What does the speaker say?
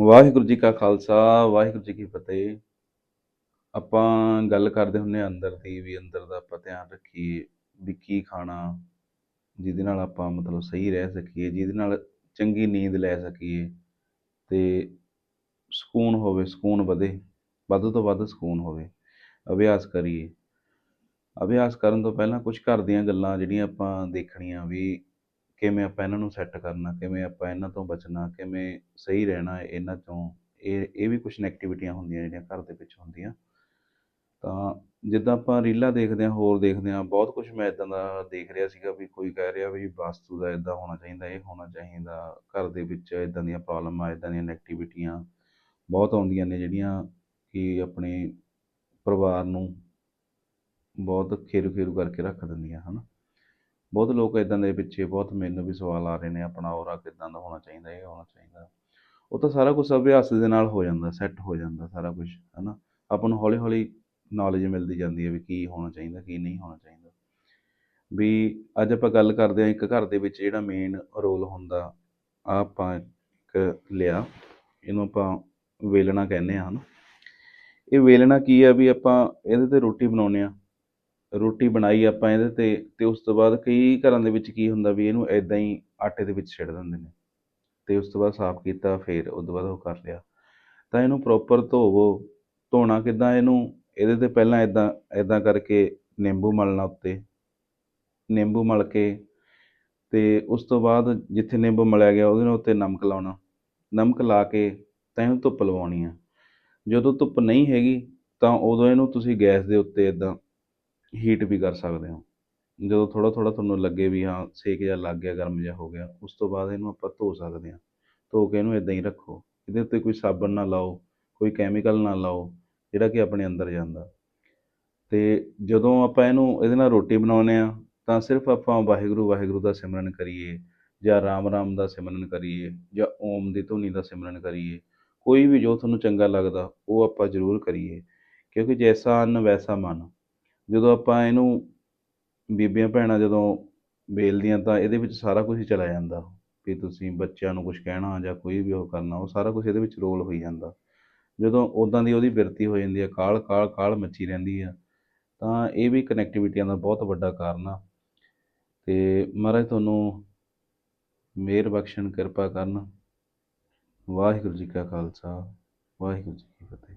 ਵਾਹਿਗੁਰੂ ਜੀ ਕਾ ਖਾਲਸਾ, ਵਾਹਿਗੁਰੂ ਜੀ ਕੀ ਫਤਿਹ। ਆਪਾਂ ਗੱਲ ਕਰਦੇ ਹੁੰਨੇ ਆ ਅੰਦਰ ਦੀ, ਵੀ ਅੰਦਰ ਦਾ ਆਪਾਂ ਧਿਆਨ ਰੱਖੀਏ ਵੀ ਕੀ ਖਾਣਾ, ਜਿਹਦੇ ਨਾਲ ਆਪਾਂ ਮਤਲਬ ਸਹੀ ਰਹਿ ਸਕੀਏ, ਜਿਹਦੇ ਨਾਲ ਚੰਗੀ ਨੀਂਦ ਲੈ ਸਕੀਏ। ਤੇ ਸਕੂਨ ਹੋਵੇ, ਸਕੂਨ ਵਧੇ, ਵੱਧ ਤੋਂ ਵੱਧ ਸਕੂਨ ਹੋਵੇ। ਅਭਿਆਸ ਕਰੀਏ। ਅਭਿਆਸ ਕਰਨ ਤੋਂ ਪਹਿਲਾਂ ਕੁਝ ਘਰ ਦੀਆਂ ਗੱਲਾਂ ਜਿਹੜੀਆਂ ਆਪਾਂ ਦੇਖਣੀਆਂ ਵੀ ਕਿਵੇਂ ਆਪਾਂ ਇਹਨਾਂ ਨੂੰ ਸੈੱਟ ਕਰਨਾ, ਕਿਵੇਂ ਆਪਾਂ ਇਹਨਾਂ ਤੋਂ ਬਚਣਾ, ਕਿਵੇਂ ਸਹੀ ਰਹਿਣਾ ਇਹਨਾਂ ਤੋਂ ਇਹ ਇਹ ਵੀ ਕੁਝ ਨੈਗੇਟਿਵਿਟੀਆਂ ਹੁੰਦੀਆਂ ਜਿਹੜੀਆਂ ਘਰ ਦੇ ਵਿੱਚ ਹੁੰਦੀਆਂ। ਤਾਂ ਜਿੱਦਾਂ ਆਪਾਂ ਰੀਲਾਂ ਦੇਖਦੇ ਹਾਂ, ਹੋਰ ਦੇਖਦੇ ਹਾਂ, ਬਹੁਤ ਕੁਝ ਮੈਂ ਇਦਾਂ ਦਾ ਦੇਖ ਰਿਹਾ ਸੀਗਾ ਵੀ ਕੋਈ ਕਹਿ ਰਿਹਾ ਵੀ ਵਾਸਤੂ ਦਾ ਇਦਾਂ ਹੋਣਾ ਚਾਹੀਦਾ, ਇਹ ਹੋਣਾ ਚਾਹੀਦਾ, ਘਰ ਦੇ ਵਿੱਚ ਇਦਾਂ ਦੀਆਂ ਪ੍ਰੋਬਲਮਾਂ ਇਦਾਂ ਦੀਆਂ ਨੈਗੇਟਿਵਿਟੀਆਂ ਬਹੁਤ ਆਉਂਦੀਆਂ ਨੇ ਜਿਹੜੀਆਂ ਕਿ ਆਪਣੇ ਪਰਿਵਾਰ ਨੂੰ ਬਹੁਤ ਖੇਰੂ ਖੇਰੂ ਕਰਕੇ ਰੱਖ ਦਿੰਦੀਆਂ, ਹਨ। ਬਹੁਤ ਲੋਕ ਇਦਾਂ ਦੇ ਪਿੱਛੇ ਬਹੁਤ ਮੈਨੂੰ ਵੀ ਸਵਾਲ ਆ ਰਹੇ ਨੇ, ਆਪਣਾ ਔਰਾ ਕਿਦਾਂ ਦਾ ਹੋਣਾ ਚਾਹੀਦਾ, ਇਹ ਹੋਣਾ ਚਾਹੀਦਾ। ਉਹ ਤਾਂ ਸਾਰਾ ਕੁਝ ਅਭਿਆਸ ਦੇ ਨਾਲ ਹੋ ਜਾਂਦਾ ਸੈੱਟ ਹੋ ਜਾਂਦਾ ਸਾਰਾ ਕੁਝ ਹਨਾ? ਆਪਾਂ ਨੂੰ ਹੌਲੀ ਹੌਲੀ ਨੌਲੇਜ ਮਿਲਦੀ ਜਾਂਦੀ ਹੈ ਵੀ ਕੀ ਹੋਣਾ ਚਾਹੀਦਾ, ਕੀ ਨਹੀਂ ਹੋਣਾ ਚਾਹੀਦਾ। ਵੀ ਅੱਜ ਆਪਾਂ ਗੱਲ ਕਰਦੇ ਹਾਂ ਇੱਕ ਘਰ ਦੇ ਵਿੱਚ ਜਿਹੜਾ ਮੇਨ ਰੋਲ ਹੁੰਦਾ ਆ ਆਪਾਂ ਇੱਕ ਲਿਆ, ਇਹਨੂੰ ਆਪਾਂ ਵੇਲਣਾ ਕਹਿੰਦੇ ਆ ਹਨਾ? ਇਹ ਵੇਲਣਾ ਕੀ ਆ ਵੀ ਆਪਾਂ ਇਹਦੇ ਤੇ ਰੋਟੀ ਬਣਾਉਂਦੇ ਆ ਰੋਟੀ ਬਣਾਈ ਆਪਾਂ ਇਹਦੇ ਤੇ ਤੇ ਉਸ ਤੋਂ ਬਾਅਦ ਕਈ ਘਰਾਂ ਦੇ ਵਿੱਚ ਕੀ ਹੁੰਦਾ ਵੀ ਇਹਨੂੰ ਐਦਾਂ ਹੀ ਆਟੇ ਦੇ ਵਿੱਚ ਛਿੜ ਦਿੰਦੇ ਨੇ। ਤੇ ਉਸ ਤੋਂ ਬਾਅਦ ਸਾਫ਼ ਕੀਤਾ, ਫਿਰ ਉਸ ਤੋਂ ਬਾਅਦ ਉਹ ਕਰ ਲਿਆ। ਤਾਂ ਇਹਨੂੰ ਪ੍ਰੋਪਰ ਧੋਵੋ। ਧੋਣਾ ਕਿੱਦਾਂ? ਇਹਨੂੰ ਇਹਦੇ ਤੇ ਪਹਿਲਾਂ ਐਦਾਂ ਐਦਾਂ ਕਰਕੇ ਨਿੰਬੂ ਮਲਣਾ ਉੱਤੇ। ਨਿੰਬੂ ਮਲ ਕੇ ਤੇ ਉਸ ਤੋਂ ਬਾਅਦ ਜਿੱਥੇ ਨਿੰਬੂ ਮਲਿਆ ਗਿਆ, ਉਹਦੇ ਨਾਲ ਉੱਤੇ ਨਮਕ ਲਾਉਣਾ। ਨਮਕ ਲਾ ਕੇ ਤਾਂ ਇਹਨੂੰ ਧੁੱਪ ਲਵਾਉਣੀ ਆ। ਜਦੋਂ ਧੁੱਪ ਨਹੀਂ ਹੈਗੀ, ਤਾਂ ਉਦੋਂ ਇਹਨੂੰ ਤੁਸੀਂ ਗੈਸ ਦੇ ਉੱਤੇ ਇਦਾਂ ਹੀਟ ਵੀ ਕਰ ਸਕਦੇ ਹੋ। ਜਦੋਂ ਥੋੜ੍ਹਾ ਥੋੜ੍ਹਾ ਤੁਹਾਨੂੰ ਲੱਗੇ ਵੀ ਹਾਂ, ਸੇਕ ਜਿਹਾ ਲੱਗ ਗਿਆ, ਗਰਮ ਜਿਹਾ ਹੋ ਗਿਆ, ਉਸ ਤੋਂ ਬਾਅਦ ਇਹਨੂੰ ਆਪਾਂ ਧੋ ਸਕਦੇ ਹਾਂ। ਧੋ ਕੇ ਇਹਨੂੰ ਇਦਾਂ ਹੀ ਰੱਖੋ। ਇਹਦੇ ਉੱਤੇ ਕੋਈ ਸਾਬਣ ਨਾ ਲਾਓ, ਕੋਈ ਕੈਮੀਕਲ ਨਾ ਲਾਓ, ਜਿਹੜਾ ਕਿ ਆਪਣੇ ਅੰਦਰ ਜਾਂਦਾ। ਤੇ ਜਦੋਂ ਆਪਾਂ ਇਹਨੂੰ, ਇਹਦੇ ਨਾਲ ਰੋਟੀ ਬਣਾਉਂਦੇ ਆ ਤਾਂ ਸਿਰਫ ਆਪਾਂ ਵਾਹਿਗੁਰੂ ਵਾਹਿਗੁਰੂ ਦਾ ਸਿਮਰਨ ਕਰੀਏ, ਜਾਂ ਰਾਮ ਰਾਮ ਦਾ ਸਿਮਰਨ ਕਰੀਏ, ਜਾਂ ਓਮ ਦੀ ਧੁਨੀ ਦਾ ਸਿਮਰਨ ਕਰੀਏ, ਕੋਈ ਵੀ ਜੋ ਤੁਹਾਨੂੰ ਚੰਗਾ ਲੱਗਦਾ, ਉਹ ਆਪਾਂ ਜ਼ਰੂਰ ਕਰੀਏ। ਕਿਉਂਕਿ ਜੈਸਾ ਅੰਨ, ਵੈਸਾ ਮਨ। ਜਦੋਂ ਆਪਾਂ ਇਹਨੂੰ ਬੀਬੀਆਂ ਭੈਣਾਂ ਜਦੋਂ ਵੇਲਦੀਆਂ ਤਾਂ ਇਹਦੇ ਵਿੱਚ ਸਾਰਾ ਕੁਝ ਹੀ ਚਲਾ ਜਾਂਦਾ। ਵੀ ਤੁਸੀਂ ਬੱਚਿਆਂ ਨੂੰ ਕੁਝ ਕਹਿਣਾ ਜਾਂ ਕੋਈ ਵੀ ਉਹ ਕਰਨਾ, ਉਹ ਸਾਰਾ ਕੁਝ ਇਹਦੇ ਵਿੱਚ ਰੋਲ ਹੋਈ ਜਾਂਦਾ। ਜਦੋਂ ਉਦਾਂ ਦੀ ਉਹਦੀ ਬਿਰਤੀ ਹੋ ਜਾਂਦੀ ਹੈ ਕਾਲ ਕਾਲ ਕਾਲ ਮੱਚੀ ਰਹਿੰਦੀ ਆ, ਤਾਂ ਇਹ ਵੀ ਕਨੈਕਟੀਵਿਟੀਆਂ ਦਾ ਬਹੁਤ ਵੱਡਾ ਕਾਰਨ ਆ। ਤੇ ਮਹਾਰਾਜ ਤੁਹਾਨੂੰ ਮਿਹਰ ਬਖਸ਼ਣ, ਕਿਰਪਾ ਕਰਨ। ਵਾਹਿਗੁਰੂ ਜੀ ਕਾ ਖਾਲਸਾ, ਵਾਹਿਗੁਰੂ ਜੀ ਕੀ ਫਤਿਹ।